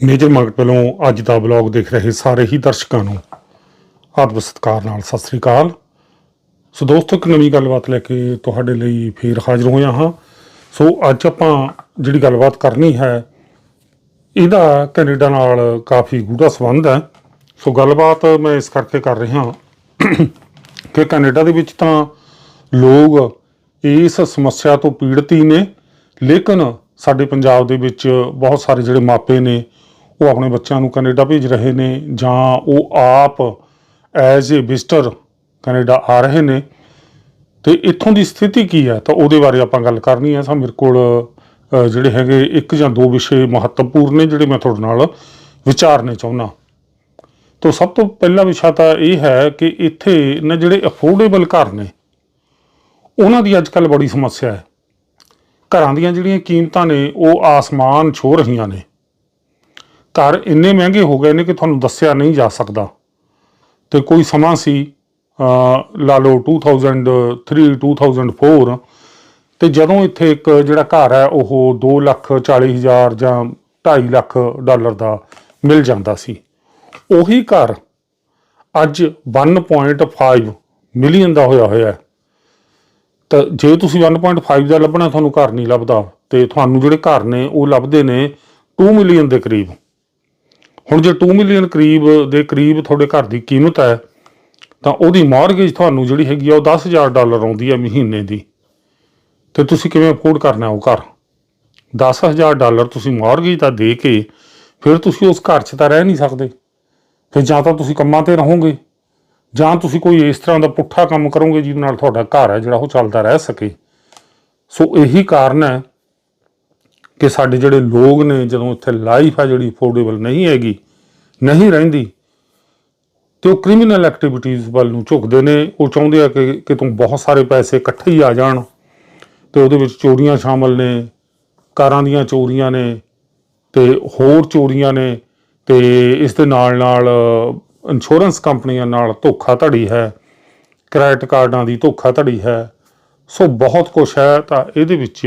Major market ਵੱਲੋਂ ਅੱਜ ਦਾ blog ਦੇਖ ਰਹੇ ਸਾਰੇ ਹੀ ਦਰਸ਼ਕਾਂ ਨੂੰ ਆਦਬ ਸਤਿਕਾਰ ਨਾਲ ਸਤਿ ਸ੍ਰੀ ਅਕਾਲ। ਸੋ ਦੋਸਤੋ, ਇੱਕ ਨਵੀਂ ਗੱਲਬਾਤ ਲੈ ਕੇ ਤੁਹਾਡੇ ਲਈ ਫੇਰ ਹਾਜ਼ਰ ਹੋਇਆ ਹਾਂ। ਸੋ ਅੱਜ ਆਪਾਂ ਜਿਹੜੀ ਗੱਲਬਾਤ ਕਰਨੀ ਹੈ, ਇਹਦਾ ਕੈਨੇਡਾ ਨਾਲ ਕਾਫੀ ਗੂੜਾ ਸੰਬੰਧ ਹੈ। ਸੋ ਗੱਲਬਾਤ ਮੈਂ ਇਸ ਕਰਕੇ ਕਰ ਰਿਹਾ ਕਿ ਕੈਨੇਡਾ ਦੇ ਵਿੱਚ ਤਾਂ ਲੋਕ ਇਸ ਸਮੱਸਿਆ ਤੋਂ ਪੀੜਤ ਹੀ ਨੇ, ਲੇਕਿਨ ਸਾਡੇ ਪੰਜਾਬ ਦੇ ਵਿੱਚ ਬਹੁਤ ਸਾਰੇ ਜਿਹੜੇ ਮਾਪੇ ਨੇ ਉਹ ਆਪਣੇ ਬੱਚਿਆਂ ਨੂੰ ਕੈਨੇਡਾ ਭੇਜ ਰਹੇ ਨੇ ਜਾਂ ਉਹ ਆਪ ਐਜ਼ ਏ ਵਿਜ਼ਟਰ ਕੈਨੇਡਾ ਆ ਰਹੇ ਨੇ। ਤੇ ਇੱਥੋਂ ਦੀ ਸਥਿਤੀ ਕੀ ਹੈ? ਤਾਂ ਉਹਦੇ ਬਾਰੇ ਆਪਾਂ ਗੱਲ ਕਰਨੀ ਹੈ। ਸਾ ਮੇਰੇ ਕੋਲ ਜਿਹੜੇ ਹੈਗੇ ਇੱਕ ਜਾਂ ਦੋ ਵਿਸ਼ੇ ਮਹੱਤਵਪੂਰਨ ਨੇ, ਜਿਹੜੇ ਮੈਂ ਤੁਹਾਡੇ ਨਾਲ ਵਿਚਾਰਨੇ ਚਾਹੁੰਦਾ। ਤੋਂ ਸਭ ਤੋਂ ਪਹਿਲਾ ਵਿਸ਼ਾ ਤਾਂ ਇਹ ਹੈ ਕਿ ਇੱਥੇ ਨਾ ਜਿਹੜੇ ਅਫੋਰਡੇਬਲ ਘਰ ਨੇ, ਉਹਨਾਂ ਦੀ ਅੱਜ ਕੱਲ ਬੜੀ ਸਮੱਸਿਆ ਹੈ। ਘਰਾਂ ਦੀਆਂ ਜਿਹੜੀਆਂ ਕੀਮਤਾਂ ਨੇ, ਉਹ ਆਸਮਾਨ ਛੋ ਰਹੀਆਂ ਨੇ। ਘਰ ਇੰਨੇ ਮਹਿੰਗੇ ਹੋ ਗਏ ਨੇ ਕਿ ਤੁਹਾਨੂੰ ਦੱਸਿਆ ਨਹੀਂ ਜਾ ਸਕਦਾ। ਤੇ ਕੋਈ ਸਮਾਂ ਸੀ ਲਾ ਲਓ 2003 2004 ਤੇ ਜਦੋਂ ਇੱਥੇ ਇੱਕ ਜਿਹੜਾ ਘਰ ਹੈ, ਉਹ 2 ਲੱਖ 40 ਹਜ਼ਾਰ ਜਾਂ 2.5 ਲੱਖ ਡਾਲਰ ਦਾ ਮਿਲ ਜਾਂਦਾ ਸੀ। ਉਹੀ ਘਰ ਅੱਜ 1.5 ਮਿਲੀਅਨ ਦਾ ਹੋਇਆ ਹੋਇਆ ਹੈ। ਤਾਂ ਜੇ ਤੁਸੀਂ 1.5 ਦਾ ਲੱਭਣਾ, ਤੁਹਾਨੂੰ ਘਰ ਨਹੀਂ ਲੱਭਦਾ। ਤੇ ਤੁਹਾਨੂੰ ਜਿਹੜੇ ਘਰ ਨੇ, ਉਹ ਲੱਭਦੇ ਨੇ 2 ਮਿਲੀਅਨ ਦੇ ਕਰੀਬ। ਹੁਣ ਜੇ 2 ਮਿਲੀਅਨ ਕਰੀਬ ਦੇ ਕਰੀਬ ਤੁਹਾਡੇ ਘਰ ਦੀ ਕੀਮਤ ਹੈ, ਤਾਂ ਉਹਦੀ ਮਾਰਗੇਜ ਤੁਹਾਨੂੰ ਜਿਹੜੀ ਹੈਗੀ ਆ ਉਹ 10000 ਡਾਲਰ ਆਉਂਦੀ ਹੈ ਮਹੀਨੇ ਦੀ। ਤੇ ਤੁਸੀਂ ਕਿਵੇਂ ਅਫੋਰਡ ਕਰਨਾ ਉਹ ਘਰ? 10000 ਡਾਲਰ ਤੁਸੀਂ ਮਾਰਗੇਜ ਤਾਂ ਦੇ ਕੇ ਫਿਰ ਤੁਸੀਂ ਉਸ ਘਰ 'ਚ ਤਾਂ ਰਹਿ ਨਹੀਂ ਸਕਦੇ। ਫਿਰ ਜਾਂ ਤਾਂ ਤੁਸੀਂ ਕੰਮਾਂ ਤੇ ਰਹੋਗੇ, ਜਾਂ ਤੁਸੀਂ ਕੋਈ ਇਸ ਤਰ੍ਹਾਂ ਦਾ ਪੁੱਠਾ ਕੰਮ ਕਰੋਗੇ ਜਿਹਦੇ ਨਾਲ ਤੁਹਾਡਾ ਘਰ ਹੈ ਜਿਹੜਾ ਉਹ ਚੱਲਦਾ ਰਹਿ ਸਕੇ। ਸੋ ਇਹੀ ਕਾਰਨ ਹੈ ਕਿ ਸਾਡੇ ਜਿਹੜੇ ਲੋਕ ਨੇ, ਜਦੋਂ ਇੱਥੇ ਲਾਈਫ ਹੈ ਜਿਹੜੀ ਅਫੋਰਡੇਬਲ ਨਹੀਂ ਹੈਗੀ, ਨਹੀਂ ਰਹਿੰਦੀ, ਤੇ ਉਹ ਕ੍ਰਿਮੀਨਲ ਐਕਟੀਵਿਟੀਜ਼ ਵੱਲ ਨੂੰ ਝੁਕਦੇ ਨੇ। ਉਹ ਚਾਹੁੰਦੇ ਆ ਕਿ ਕਿ ਤੂੰ ਬਹੁਤ ਸਾਰੇ ਪੈਸੇ ਇਕੱਠੇ ਹੀ ਆ ਜਾਣ, ਤੇ ਉਹਦੇ ਵਿੱਚ ਚੋਰੀਆਂ ਸ਼ਾਮਲ ਨੇ, ਕਾਰਾਂ ਦੀਆਂ ਚੋਰੀਆਂ ਨੇ, ਤੇ ਹੋਰ ਚੋਰੀਆਂ ਨੇ, ਤੇ ਇਸ ਦੇ ਨਾਲ ਨਾਲ ਇੰਸ਼ੋਰੈਂਸ ਕੰਪਨੀਆਂ ਨਾਲ ਧੋਖਾਧੜੀ ਹੈ ਕ੍ਰੈਡਿਟ ਕਾਰਡਾਂ ਦੀ ਧੋਖਾਧੜੀ ਹੈ। ਸੋ ਬਹੁਤ ਕੁਝ ਹੈ ਤਾਂ ਇਹਦੇ ਵਿੱਚ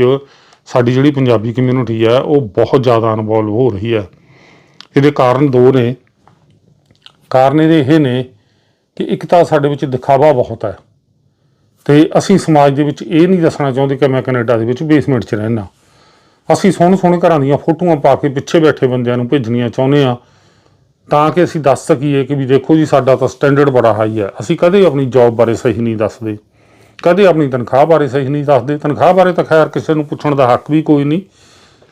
ਸਾਡੀ ਜਿਹੜੀ ਪੰਜਾਬੀ ਕਮਿਊਨਿਟੀ ਹੈ ਉਹ ਬਹੁਤ ਜ਼ਿਆਦਾ ਇਨਵੋਲਵ ਹੋ ਰਹੀ ਹੈ ਇਹਦੇ ਕਾਰਨ ਦੋ ਨੇ। ਕਾਰਨ ਇਹਦੇ ਇਹ ਨੇ ਕਿ ਇੱਕ ਤਾਂ ਸਾਡੇ ਵਿੱਚ ਦਿਖਾਵਾ ਬਹੁਤ ਹੈ ਤੇ ਅਸੀਂ ਸਮਾਜ ਦੇ ਵਿੱਚ ਇਹ ਨਹੀਂ ਦੱਸਣਾ ਚਾਹੁੰਦੇ ਕਿ ਮੈਂ ਕੈਨੇਡਾ ਦੇ ਵਿੱਚ ਬੇਸਮੈਂਟ 'ਚ ਰਹਿਣਾ ਅਸੀਂ ਸੋਹਣੇ ਸੋਹਣੇ ਘਰਾਂ ਦੀਆਂ ਫੋਟੋਆਂ ਪਾ ਕੇ ਪਿੱਛੇ ਬੈਠੇ ਬੰਦਿਆਂ ਨੂੰ ਭੇਜਣੀਆਂ ਚਾਹੁੰਦੇ ਆ, ਤਾਂ ਕਿ ਅਸੀਂ ਦੱਸ ਸਕੀਏ ਕਿ ਵੀ ਦੇਖੋ ਜੀ, ਸਾਡਾ ਤਾਂ ਸਟੈਂਡਰਡ ਬੜਾ ਹਾਈ ਹੈ ਅਸੀਂ ਕਦੇ ਆਪਣੀ ਜੌਬ ਬਾਰੇ ਸਹੀ ਨਹੀਂ ਦੱਸਦੇ। ਕਦੇ ਆਪਣੀ ਤਨਖਾਹ ਬਾਰੇ ਸਹੀ ਨਹੀਂ ਦੱਸਦੇ। ਤਨਖਾਹ ਬਾਰੇ ਤਾਂ ਖੈਰ ਕਿਸੇ ਨੂੰ ਪੁੱਛਣ ਦਾ ਹੱਕ ਵੀ ਕੋਈ ਨਹੀਂ।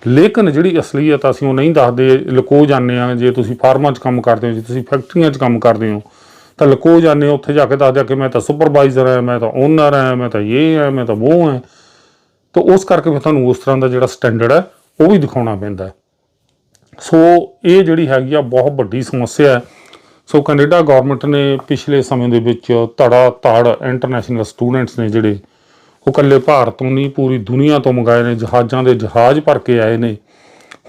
ਲੇਕਿਨ ਜਿਹੜੀ ਅਸਲੀਅਤ ਅਸੀਂ ਉਹ ਨਹੀਂ ਦੱਸਦੇ, ਲੁਕੋ ਜਾਂਦੇ ਆ ਜੇ ਤੁਸੀਂ ਫਾਰਮਾਂ 'ਚ ਕੰਮ ਕਰਦੇ ਹੋ, ਜੇ ਤੁਸੀਂ ਫੈਕਟਰੀਆਂ 'ਚ ਕੰਮ ਕਰਦੇ ਹੋ, ਤਾਂ ਲੁਕੋ ਜਾਂਦੇ ਹੋ, ਉੱਥੇ ਜਾ ਕੇ ਦੱਸਦੇ ਆ ਕਿ ਮੈਂ ਤਾਂ ਸੁਪਰਵਾਈਜ਼ਰ ਹਾਂ, ਮੈਂ ਤਾਂ ਓਨਰ ਹਾਂ, ਮੈਂ ਤਾਂ ਇਹ ਹਾਂ, ਮੈਂ ਤਾਂ ਉਹ ਹਾਂ। ਤਾਂ ਉਸ ਕਰਕੇ ਫਿਰ ਤੁਹਾਨੂੰ ਉਸ ਤਰ੍ਹਾਂ ਦਾ ਜਿਹੜਾ ਸਟੈਂਡਰਡ ਹੈ, ਉਹ ਵੀ ਦਿਖਾਉਣਾ ਪੈਂਦਾ ਸੋ ਇਹ ਜਿਹੜੀ ਹੈਗੀ ਆ ਬਹੁਤ ਵੱਡੀ ਸਮੱਸਿਆ ਹੈ। ਸੋ ਕੈਨੇਡਾ ਗਵਰਨਮੈਂਟ ਨੇ ਪਿਛਲੇ ਸਮੇਂ ਦੇ ਵਿੱਚ ਧੜਾ ਧੜ ਇੰਟਰਨੈਸ਼ਨਲ ਸਟੂਡੈਂਟਸ ਨੇ ਜਿਹੜੇ, ਉਹ ਇਕੱਲੇ ਭਾਰਤ ਤੋਂ ਨਹੀਂ, ਪੂਰੀ ਦੁਨੀਆ ਤੋਂ ਮੰਗਾਏ ਨੇ, ਜਹਾਜ਼ਾਂ ਦੇ ਜਹਾਜ਼ ਭਰ ਕੇ ਆਏ ਨੇ।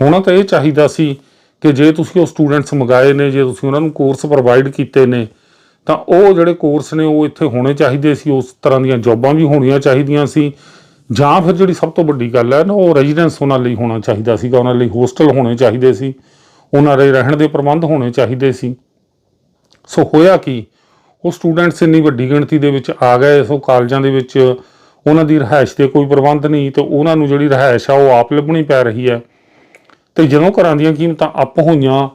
ਹੋਣਾ ਤਾਂ ਇਹ ਚਾਹੀਦਾ ਸੀ ਕਿ ਜੇ ਤੁਸੀਂ ਉਹ ਸਟੂਡੈਂਟਸ ਮੰਗਾਏ ਨੇ, ਜੇ ਤੁਸੀਂ ਉਹਨਾਂ ਨੂੰ ਕੋਰਸ ਪ੍ਰੋਵਾਈਡ ਕੀਤੇ ਨੇ, ਤਾਂ ਉਹ ਜਿਹੜੇ ਕੋਰਸ ਨੇ, ਉਹ ਇੱਥੇ ਹੋਣੇ ਚਾਹੀਦੇ ਸੀ, ਉਸ ਤਰ੍ਹਾਂ ਦੀਆਂ ਜੌਬਾਂ ਵੀ ਹੋਣੀਆਂ ਚਾਹੀਦੀਆਂ ਸੀ। ਜਾਂ ਫਿਰ ਜਿਹੜੀ ਸਭ ਤੋਂ ਵੱਡੀ ਗੱਲ ਹੈ ਨਾ, ਉਹ ਰੈਜ਼ੀਡੈਂਸ ਉਹਨਾਂ ਲਈ ਹੋਣਾ ਚਾਹੀਦਾ ਸੀਗਾ, ਉਹਨਾਂ ਲਈ ਹੋਸਟਲ ਹੋਣੇ ਚਾਹੀਦੇ ਸੀ, ਉਹਨਾਂ ਦੇ ਰਹਿਣ ਦੇ ਪ੍ਰਬੰਧ ਹੋਣੇ ਚਾਹੀਦੇ ਸੀ। ਸੋ ਹੋਇਆ ਕੀ? ਉਹ ਸਟੂਡੈਂਟਸ ਇੰਨੀ ਵੱਡੀ ਗਿਣਤੀ ਦੇ ਵਿੱਚ ਆ ਗਏ, ਸੋ ਕਾਲਜਾਂ ਦੇ ਵਿੱਚ ਉਹਨਾਂ ਦੀ ਰਿਹਾਇਸ਼ ਦੇ ਕੋਈ ਪ੍ਰਬੰਧ ਨਹੀਂ, ਤੇ ਉਹਨਾਂ ਨੂੰ ਜਿਹੜੀ ਰਿਹਾਇਸ਼ ਆ ਉਹ ਆਪ ਲੱਭਣੀ ਪੈ ਰਹੀ ਹੈ। ਤੇ ਜਦੋਂ ਘਰਾਂ ਦੀਆਂ ਕੀਮਤਾਂ ਅੱਪ ਹੋਈਆਂ,